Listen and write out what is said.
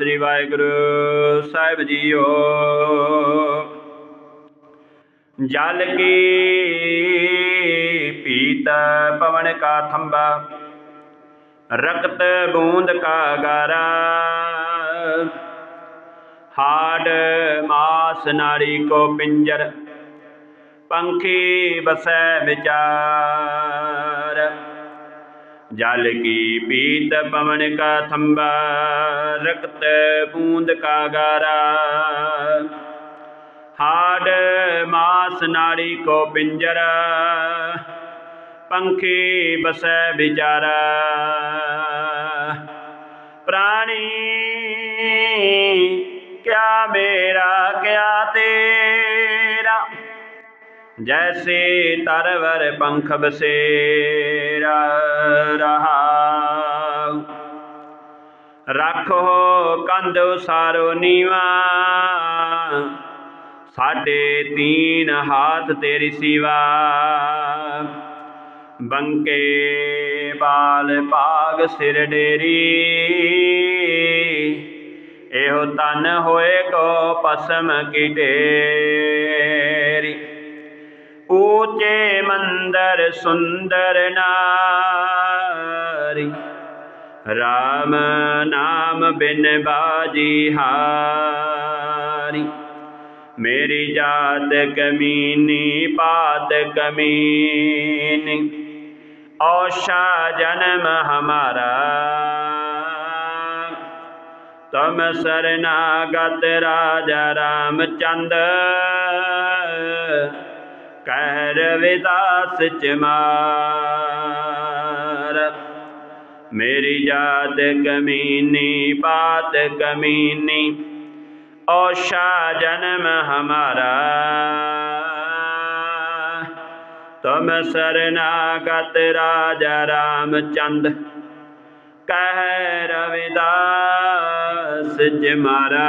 ਸ੍ਰੀ ਵਾਹਿਗੁਰੂ ਸਾਹਿਬ JIO. ਜਲ ਕੀ ਪੀਤ ਪਵਨ ਕਾ ਥੰਬਾ ਰਕਤ ਬੂੰਦ ਕਾ ਗਾਰਾ। ਹਾੜ, ਮਾਸ, ਨਾੜੀ ਕੋ ਪਿੰਜਰ, ਪੰਖੀ ਬਸੈ ਵਿਚਾਰ। ਜਲ ਕੀ ਪੀਤ ਪਵਨ ਕਾ ਥੰਬਾ, ਰਕਤ ਬੂੰਦ ਕਾ ਗਾਰਾ। ਹਾੜ ਮਾਸ ਨਾੜੀ ਕੋ ਪਿੰਜਰ, ਪੰਖੀ ਬਸੈ ਵਿਚਾਰਾ। ਪ੍ਰਾਣੀ ਕਿਆ ਮੇਰਾ ਜੈਸੇ ਤਰਵਰ ਪੰਖ ਬਸੇਰਾ ਰਹਾ ਰੱਖੋ ਕੰਧ ਸਾਰੋ ਨੀਵਾ ਸਾਡੇ ਤੀਨ ਹਾਥ ਤੇਰੀ ਸਿਵਾ ਬੰਕੇ ਬਾਲ ਭਾਗ ਸਿਰ ਡੇਰੀ ਇਹੋ ਤਨ ਹੋਏ ਕੋ ਪਸਮ ਕੀ ਢੇਰੀ ਊਚੇ ਮੰਦਰ ਸੁੰਦਰ ਨਾਰੀ ਰਾਮ ਨਾਮ ਬਿਨ ਬਾਜੀ ਹਾਰੀ ਮੇਰੀ ਜਾਤ ਕਮੀਨੀ ਪਾਤ ਕਮੀਨੀ ਔਸ਼ਾ ਜਨਮ ਹਮਾਰਾ ਤਮ ਸਰਨਾਗਤ ਰਾਜਾ ਰਾਮ ਰਾਮਚੰਦ ਕਹਿ ਰਵਿਦਾਸ ਚਮਾਰ ਮੇਰੀ। ਜਾਤ ਕਮੀਨੀ ਬਾਤ ਕਮੀਨੀ, ਔਸ਼ਾ ਜਨਮ ਹਮਾਰਾ। ਤੁਮ ਸਰਨਾਗਤ ਰਾਜਾ ਰਾਮ ਚੰਦ ਕਹਿ ਰਵਿਦਾਸ ਜਮਾਰਾ